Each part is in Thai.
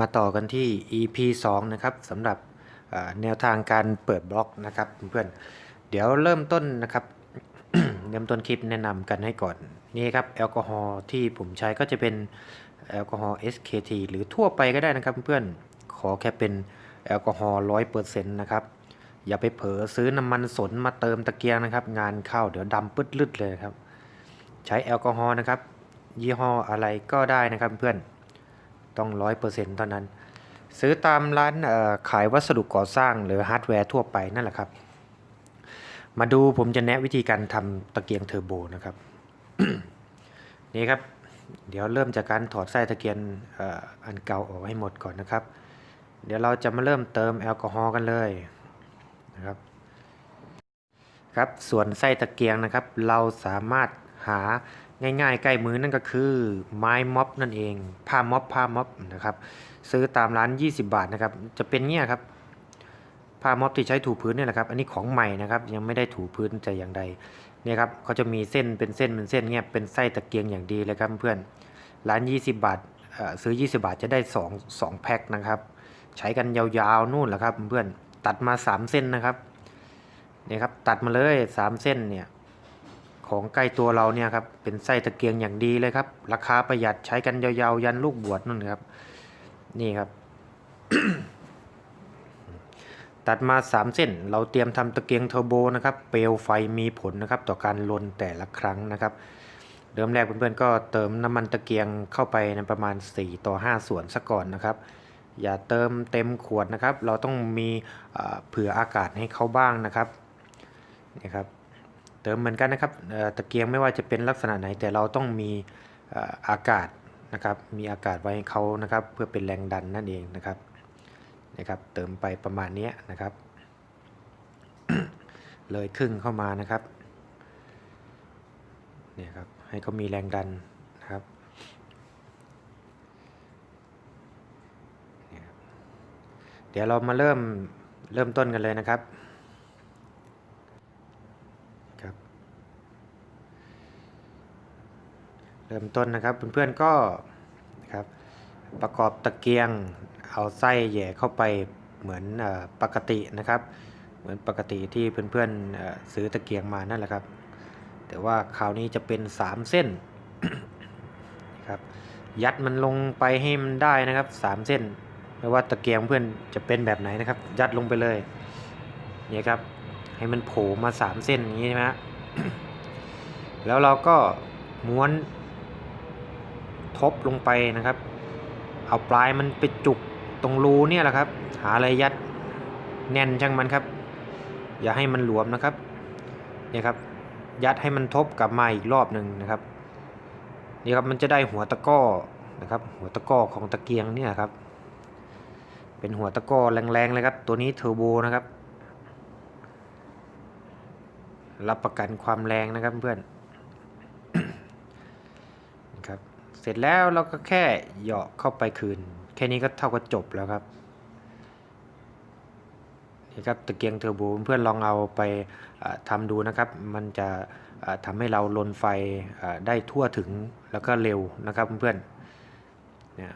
มาต่อกันที่ EP 2 นะครับสำหรับแนวทางการเปิดบล็อกนะครับเพื่อนๆเดี๋ยวเริ่มต้นนะครับเริ่มต้นคลิปแนะนำกันให้ก่อนนี่ครับแอลกอฮอล์ที่ผมใช้ก็จะเป็นแอลกอฮอล์ SKT หรือทั่วไปก็ได้นะครับเพื่อนๆขอแค่เป็นแอลกอฮอล์ร้อยเปอร์เซ็นต์นะครับอย่าไปเผลอซื้อน้ำมันสนมาเติมตะเกียงนะครับ งานเข้าเดี๋ยวดำปืดลึดเลยครับ ใช้แอลกอฮอล์นะครับ ยี่ห้ออะไรก็ได้นะครับเพื่อน ต้องร้อยเปอร์เซ็นต์เท่านั้น ซื้อตามร้านขายวัสดุก่อสร้างหรือฮาร์ดแวร์ทั่วไปนั่นแหละครับ มาดูผมจะแนะวิธีการทำตะเกียงเทอร์โบนะครับ นี่ครับ เดี๋ยวเริ่มจากการถอดไส้ตะเกียงออันเก่าออกให้หมดก่อนนะครับ เดี๋ยวเราจะมาเริ่มเติมแอลกอฮอล์กันเลยนะครับครับส่วนไส้ตะเกียงนะครับ เราสามารถหา ง่ายๆใกล้มือนั่นก็คือไม้ม็อบนั่นเองผ้าม็อบผ้าม็อบนะครับซื้อตามร้าน 20 บาทนะครับจะเป็นเงี้ยครับผ้าม็อบที่ใช้ถูพื้นเนี่ยแหละครับ อันนี้ของใหม่นะครับยังไม่ได้ถูพื้นแต่อย่างใดเนี่ยครับเขาจะมีเส้นเป็นเส้นเป็นเส้นเนี่ยเป็นไส้ตะเกียงอย่างดีเลยครับเพื่อนร้าน 20 บาทเออซื้อ 20 บาทจะได้ 2 2แพ็คนะครับใช้กันยาวๆนู่นแหละครับเพื่อนตัดมา 3 เส้นนะครับเนี่ยครับตัดมาเลย 3 เส้นเนี่ย ของใกล้ตัวเราเนี่ยครับเป็นไส้ตะเกียงอย่างดีเลยครับ ราคาประหยัดใช้กันยาวๆ ยันลูกบวชนู่นครับ นี่ครับ ตัดมา 3 เส้น เราเตรียมทำตะเกียงเทอร์โบนะครับ เปลวไฟมีผลนะครับ ต่อการลนแต่ละครั้งนะครับ เริ่มแรกเพื่อนๆก็เติมน้ำมันตะเกียงเข้าไปในประมาณ 4 ต่อ 5 ส่วนซะก่อนนะครับอย่าเติมเต็มขวดนะครับ เราต้องมีเผื่ออากาศให้เขาบ้างนะครับนี่ครับ เติมเหมือนกันนะครับเตะเกียงไม่ว่าจะเป็นลักษณะไหนแต่เราต้องมีอากาศนะครับมีอากาศไว้ให้เขานะครับ เพื่อเป็นแรงดันนั่นเองนะครับนะครับ เติมไปประมาณนี้นะครับ เลยครึ่งเข้ามานะครับเนี่ยครับให้เขามีแรงดันนะครับเดี๋ยวเรามาเริ่มเริ่มต้นกันเลยนะครับ เริ่มต้นนะครับเพื่อนๆก็นะครับประกอบตะเกียงเอาไส้แย่เข้าไปเหมือนอปกตินะครับ เหมือนปกติที่เพื่อนๆซื้อตะเกียงมานั่นแหละครับ แต่ว่าคราวนี้จะเป็น 3 เส้นนะครับยัดมันลงไปให้มันได้นะครับ 3 เส้นไม่ว่าตะเกียงเพื่อนจะเป็นแบบไหนนะครับ ยัดลงไปเลยเนี่ยครับให้มันโผล่มา 3 เส้นอย่างนี้ใช่ไหมฮะแล้วเราก็ม้วน ทบลงไปนะครับ เอาปลายมันไปจุกตรงรูเนี่ยแหละครับ หาอะไรยัดแน่นช่างมันครับ อย่าให้มันหลวมนะครับเนี่ยครับ ยัดให้มันทบกลับมาอีกรอบหนึ่งนะครับนี่ครับมันจะได้หัวตะก้อนะครับ หัวตะก้อของตะเกียงเนี่ยครับ เป็นหัวตะก้อแรงๆเลยครับ ตัวนี้เทอร์โบนะครับ รับประกันความแรงนะครับเพื่อน นะครับ เสร็จแล้วเราก็แค่เหยาะเข้าไปคืน แค่นี้ก็เท่ากับจบแล้วครับนี่ครับตะเกียงเทอร์โบเพื่อนลองเอาไปอ่าทำดูนะครับ มันจะอ่าทำให้เราลนไฟได้ทั่วถึงแล้วก็เร็วนะครับเพื่อนๆเนี่ย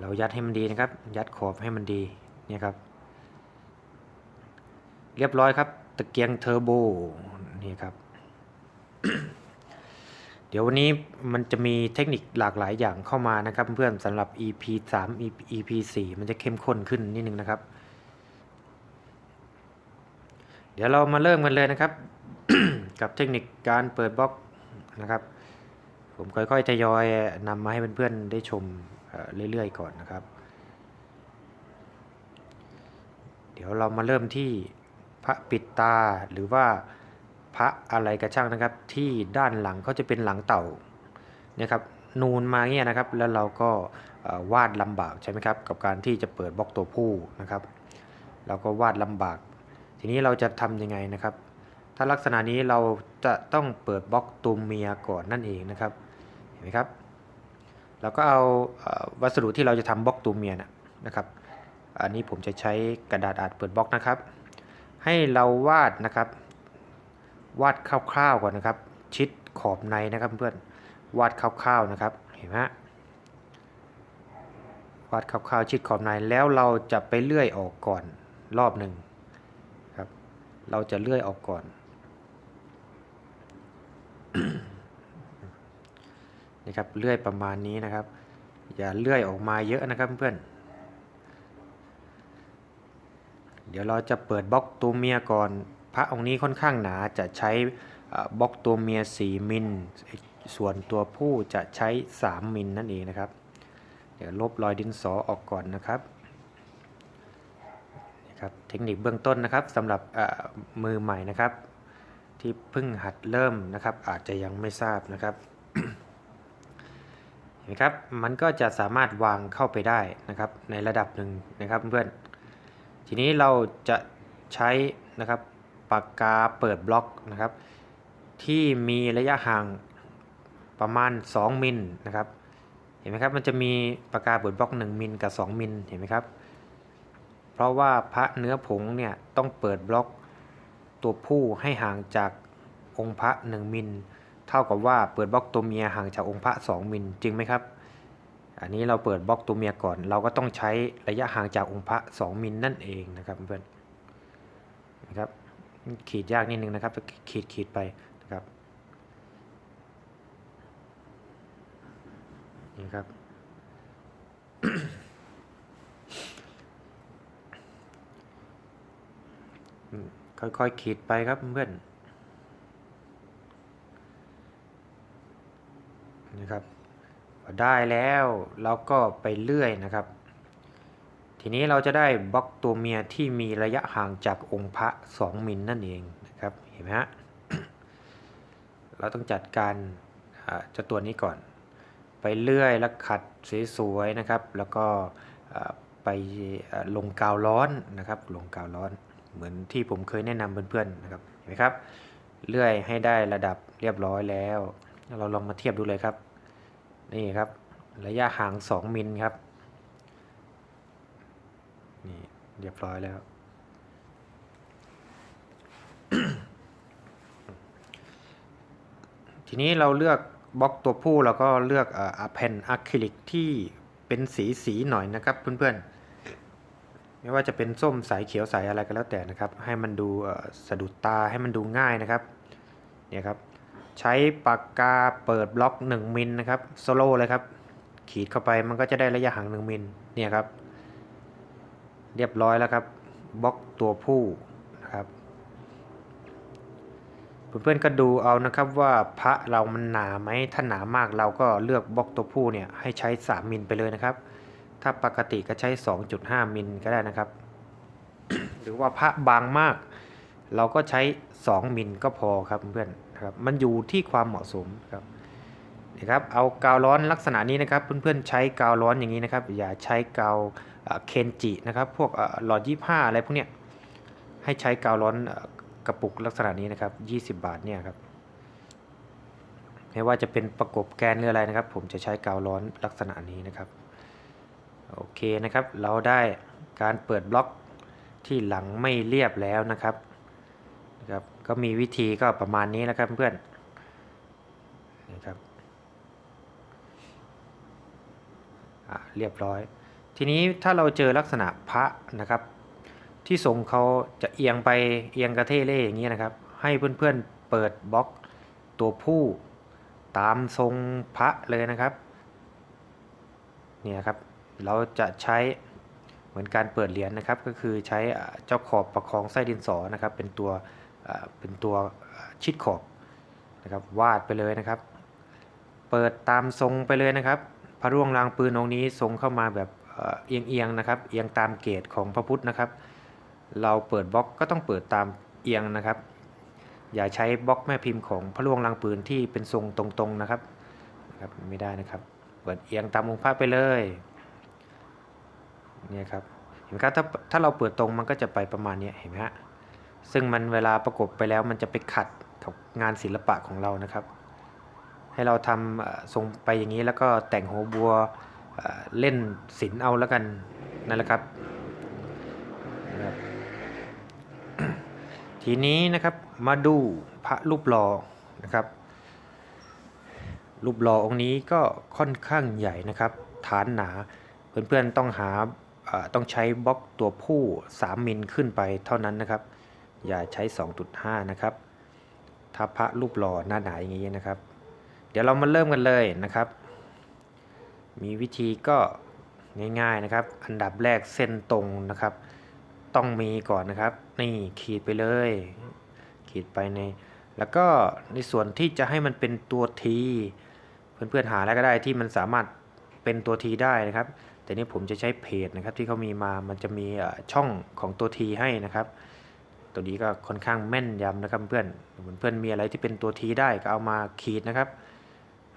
เรายัดให้มันดีนะครับ ยัดขอบให้มันดีเนี่ยครับ เรียบร้อยครับ ตะเกียงเทอร์โบนี่ครับ ดี๋ยววันนี้มันจะมีเทคนิคหลากหลายอย่างเข้ามานะครับเพื่อนสำหรับ EP 3 EP 4 มันจะเข้มข้นขึ้นนิดนึงนะครับ เดี๋ยวเรามาเริ่มกันเลยนะครับ กับเทคนิคการเปิดบล็อกนะครับ ผมค่อยๆทยอยนำมาให้เพื่อนๆได้ชมเอ่อเรื่อยๆก่อนนะครับ เดี๋ยวเรามาเริ่มที่พระปิดตาหรือว่า พระอะไรกระช่างนะครับ ที่ด้านหลังเขาจะเป็นหลังเต่าเนี่ยครับนูนมาเงี้ยนะครับ แล้วเราก็วาดลำบากใช่ไหมครับ กับการที่จะเปิดบล็อกตัวผู้นะครับ เราก็วาดลำบาก ทีนี้เราจะทำยังไงนะครับ ถ้าลักษณะนี้เราจะต้องเปิดบล็อกตัวเมียก่อนนั่นเองนะครับ เห็นไหมครับ เราก็เอาวัสดุที่เราจะทำบล็อกตัวเมียนะนะครับ อันนี้ผมจะใช้กระดาษอัดเปิดบล็อกนะครับ ให้เราวาดนะครับ วาดคร่าวๆก่อนนะครับ ชิดขอบในนะครับเพื่อนวาดคร่าวๆนะครับเห็นไหมวาดคร่าวๆชิดขอบในแล้วเราจะไปเลื่อยออกก่อนรอบหนึ่งครับ เราจะเลื่อยออกก่อนนี่ครับเลื่อยประมาณนี้นะครับ อย่าเลื่อยออกมาเยอะนะครับเพื่อนเดี๋ยวเราจะเปิดบล็อกตัวเมียก่อน พระองค์นี้ค่อนข้างหนาจะใช้บล็อกตัวเมีย 4 มิล ส่วนตัวผู้จะใช้ 3 มิลนั่นเองนะครับ เดี๋ยวลบรอยดินสอออกก่อนนะครับนี่ครับ เทคนิคเบื้องต้นนะครับสำหรับมือใหม่นะครับ ที่เพิ่งหัดเริ่มนะครับ อาจจะยังไม่ทราบนะครับเห็นไหมครับ มันก็จะสามารถวางเข้าไปได้นะครับในระดับหนึ่งนะครับเพื่อน ทีนี้เราจะใช้นะครับ ปากกาเปิดบล็อกนะครับ ที่มีระยะห่างประมาณ 2 มิลนะครับ เห็นไหมครับ มันจะมีปากกาเปิดบล็อก 1 มิลกับ 2 มิลเห็นไหมครับ เพราะว่าพระเนื้อผงเนี่ยต้องเปิดบล็อกตัวผู้ให้ห่างจากองค์พระ 1 มิล เท่ากับว่าเปิดบล็อกตัวเมียห่างจากองค์พระ 2 มิลจริงไหมครับ อันนี้เราเปิดบล็อกตัวเมียก่อน เราก็ต้องใช้ระยะห่างจากองค์พระ 2 มิลนั่นเองนะครับเพื่อนนะครับ ขีดยากนิดนึงนะครับขีดขีดไปนะครับนี่ครับอืมค่อยๆขีดไปครับเพื่อนนะครับพอได้แล้วเราก็ไปเลื่อยนะครับ ทีนี้เราจะได้บล็อกตัวเมียที่มีระยะห่างจากองค์พระ 2 มิลนั่นเองนะครับ เห็นไหมฮะ เราต้องจัดการเจ้าตัวนี้ก่อน ไปเลื่อยแล้วขัดสวยๆนะครับ แล้วก็ไปลงกาวร้อนนะครับ ลงกาวร้อน เหมือนที่ผมเคยแนะนำเพื่อนๆนะครับ เห็นไหมครับ เลื่อยให้ได้ระดับเรียบร้อยแล้ว เราลองมาเทียบดูเลยครับ นี่ครับ ระยะห่าง 2 มิลครับ นี่เรียบร้อยแล้ว ทีนี้เราเลือกบล็อกตัวผู้เราก็เลือกอะแผ่นอะคริลิกที่เป็นสีสีหน่อยนะครับเพื่อนๆ ไม่ว่าจะเป็นส้มสายเขียวสายอะไรก็แล้วแต่นะครับ ให้มันดูสะดุดตาให้มันดูง่ายนะครับเนี่ยครับใช้ปากกาเปิดบล็อก 1 มิลนะครับโซโล่เลยครับขีดเข้าไปมันก็จะได้ระยะห่าง 1 มิลเนี่ยครับ เรียบร้อยแล้วครับบล็อกตัวผู้นะครับเพื่อนๆก็ดูเอานะครับว่าพระเรามันหนาไหมถ้าหนามากเราก็เลือกบล็อกตัวผู้เนี่ยให้ใช้ 3 มิลไปเลยนะครับ ถ้าปกติก็ใช้ 2.5 มิลก็ได้นะครับ หรือว่าพระบางมาก เราก็ใช้ 2 มิลก็พอครับเพื่อนๆนะครับมันอยู่ที่ความเหมาะสมครับนะครับเอากาวร้อนลักษณะนี้นะครับ เพื่อนๆใช้กาวร้อนอย่างนี้นะครับ อย่าใช้กาว เคนจินะครับพวกหลอดยี่ห้าอะไรพวกเนี้ยให้ใช้กาวร้อนกระปุกลักษณะนี้นะครับ20 บาทเนี่ยครับไม่ว่าจะเป็นประกบแกนหรืออะไรนะครับ ผมจะใช้กาวร้อนลักษณะนี้นะครับโอเคนะครับ เราได้การเปิดบล็อกที่หลังไม่เรียบแล้วนะครับนะครับ ก็มีวิธีก็ประมาณนี้นะครับเพื่อนนะครับอะเรียบร้อย ทีนี้ถ้าเราเจอลักษณะพระนะครับ ที่ทรงเขาจะเอียงไปเอียงกระเทเล่อย่างนี้นะครับ ให้เพื่อนๆเปิดบล็อกตัวผู้ตามทรงพระเลยนะครับเนี่ยครับเราจะใช้เหมือนการเปิดเหรียญนะครับ ก็คือใช้เจ้าขอบประคองไส้ดินสอนะครับ เป็นตัวเป็นตัวชิดขอบนะครับวาดไปเลยนะครับ เปิดตามทรงไปเลยนะครับ พระร่วงรางปืนองค์นี้ทรงเข้ามาแบบ เอ่อเอียงๆนะครับ เอียงตามเกตของพระพุทธนะครับ เราเปิดบล็อกก็ต้องเปิดตามเอียงนะครับ อย่าใช้บล็อกแม่พิมพ์ของพระล่วงรางปืนที่เป็นทรงตรงๆนะครับนะครับ ไม่ได้นะครับ เปิดเอียงตามองค์พระไปเลยเนี่ยครับเห็นไหมครับถ้าถ้าเราเปิดตรงมันก็จะไปประมาณนี้เห็นไหมฮะซึ่งมันเวลาประกบไปแล้วมันจะไปขัดกับงานศิลปะของเรานะครับ ให้เราทำทรงไปอย่างนี้แล้วก็แต่งหัวบัว เล่นศิลเอาแล้วกันนั่นแหละครับนะครับทีนี้นะครับมาดูพระรูปหล่อนะครับรูปหล่อองค์นี้ก็ค่อนข้างใหญ่นะครับ ฐานหนาเพื่อนๆต้องหาต้องใช้บล็อกตัวผู้ 3 มิลขึ้นไปเท่านั้นนะครับ อย่าใช้ 2.5 นะครับถ้าพระรูปหล่อหน้าหนาอย่างนี้นะครับ เดี๋ยวเรามาเริ่มกันเลยนะครับ มีวิธีก็ง่ายๆนะครับ อันดับแรกเส้นตรงนะครับ ต้องมีก่อนนะครับ นี่ขีดไปเลย ขีดไปใน แล้วก็ในส่วนที่จะให้มันเป็นตัวทีเพื่อนๆหาแล้วก็ได้ที่มันสามารถเป็นตัวทีได้นะครับ แต่นี่ผมจะใช้เพจนะครับที่เขามีมา มันจะมีช่องของตัวทีให้นะครับ ตัวนี้ก็ค่อนข้างแม่นยำนะครับเพื่อนเพื่อนมีอะไรที่เป็นตัวทีได้ก็เอามาขีดนะครับ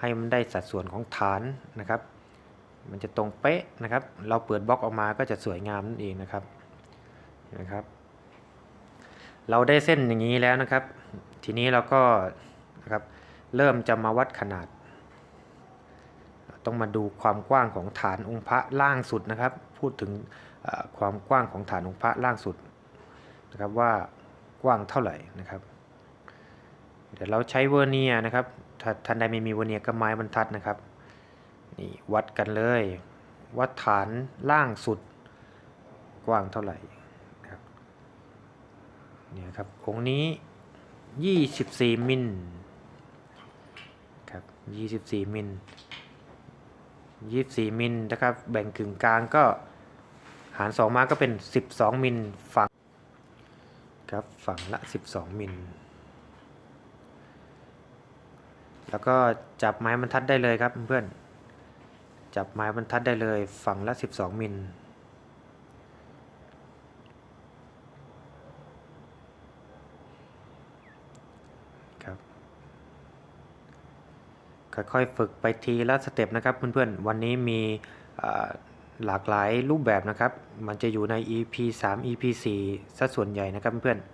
ให้มันได้สัดส่วนของฐานนะครับ มันจะตรงเป๊ะนะครับ เราเปิดบล็อกออกมาก็จะสวยงามนั่นเองนะครับนะครับ เราได้เส้นอย่างนี้แล้วนะครับ ทีนี้เราก็นะครับเริ่มจะมาวัดขนาด ต้องมาดูความกว้างของฐานองค์พระล่างสุดนะครับ พูดถึงความกว้างของฐานองค์พระล่างสุดนะครับว่ากว้างเท่าไหร่นะครับ เดี๋ยวเราใช้เวอร์เนียนะครับ ถ้าท่านใดไม่มีเวอร์เนียก็ไม้บรรทัดนะครับ นี่วัดกันเลย วัดฐานล่างสุดกว้างเท่าไหร่นะครับเนี่ยครับองค์นี้ 24 มิลครับ 24 มิล 24 มิลนะครับ แบ่งกึ่งกลางก็หาร 2 มาก็เป็น 12 มิลฝั่งครับฝั่งละ 12 มิล แล้วก็จับไม้บรรทัดได้เลยครับเพื่อน จับไม้บรรทัดได้เลยฝั่งละ 12 มิลครับค่อยๆฝึกไปทีละสเต็ปนะครับเพื่อนๆ วันนี้มีหลากหลายรูปแบบนะครับ มันจะอยู่ใน EP 3 EP 4ซะส่วนใหญ่นะครับเพื่อนๆ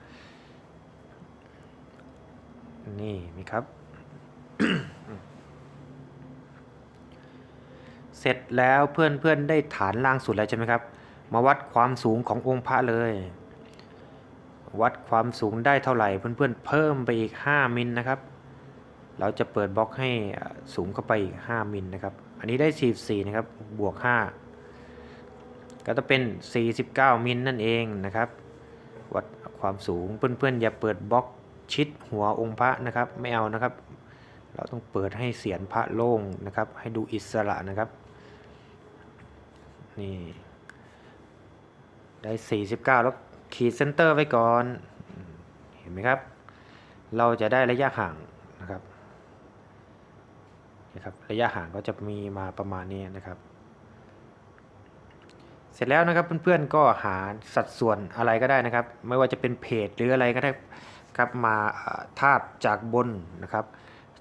นี่มีครับ เสร็จแล้วเพื่อนเพื่อนได้ฐานล่างสุดแล้วใช่ไหมครับ มาวัดความสูงขององค์พระเลย วัดความสูงได้เท่าไหร่เพื่อนเพื่อนเพิ่มไปอีก 5 มิลนะครับ เราจะเปิดบล็อกให้สูงเข้าไปอีก 5 มิลนะครับ อันนี้ได้ 44 นะครับ บวก 5 ก็จะเป็น 49 มิลนั่นเองนะครับ วัดความสูงเพื่อนๆอย่าเปิดบล็อกชิดหัวองค์พระนะครับ ไม่เอานะครับเราต้องเปิดให้เสียนพระโล่งนะครับ ให้ดูอิสระนะครับ นี่ได้ 49 แล้วขีดเซนเตอร์ไว้ก่อน เห็นไหมครับ เราจะได้ระยะห่างนะครับนะครับ ระยะห่างก็จะมีมาประมาณนี้นะครับ เสร็จแล้วนะครับเพื่อนๆก็หาสัดส่วนอะไรก็ได้นะครับ ไม่ว่าจะเป็นเพจหรืออะไรก็ได้ครับมาอ่าทาบจากบนนะครับ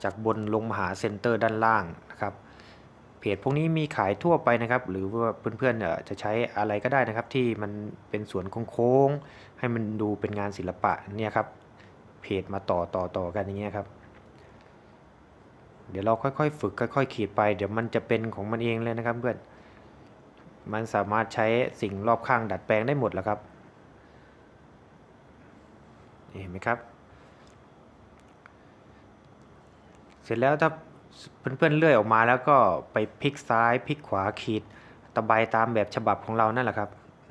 จากบนลงมาหาเซนเตอร์ด้านล่างนะครับ เพจพวกนี้มีขายทั่วไปนะครับ หรือว่าเพื่อนๆจะใช้อะไรก็ได้นะครับ ที่มันเป็นสวนโค้งๆให้มันดูเป็นงานศิลปะเนี่ยครับ เพจมาต่อต่อต่อกันอย่างเงี้ยครับ เดี๋ยวเราค่อยๆ ฝึกค่อยๆขีดไป เดี๋ยวมันจะเป็นของมันเองเลยนะครับเพื่อนมันสามารถใช้สิ่งรอบข้างดัดแปลงได้หมดแล้วครับเห็นไหมครับ เสร็จแล้วถ้า เพื่อนๆเลื่อยออกมาแล้วก็ไปพลิกซ้ายพลิกขวาขีดตะไบตามแบบฉบับของเรานั่นแหละครับ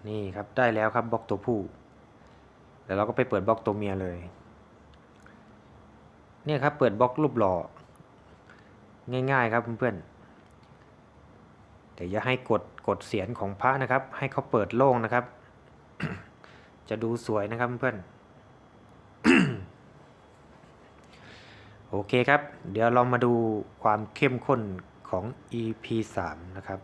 นี่ครับได้แล้วครับบล็อกตัวผู้เดี๋ยวเราก็ไปเปิดบล็อกตัวเมียเลยเนี่ยครับเปิดบล็อกรูปหล่อง่ายๆครับเพื่อนๆแต่อย่าให้กดกดเสียงของพระนะครับ ให้เขาเปิดโล่งนะครับ จะดูสวยนะครับเพื่อนๆ โอเคครับ เดี๋ยวเรามาดูความเข้มข้นของ EP 3 นะครับ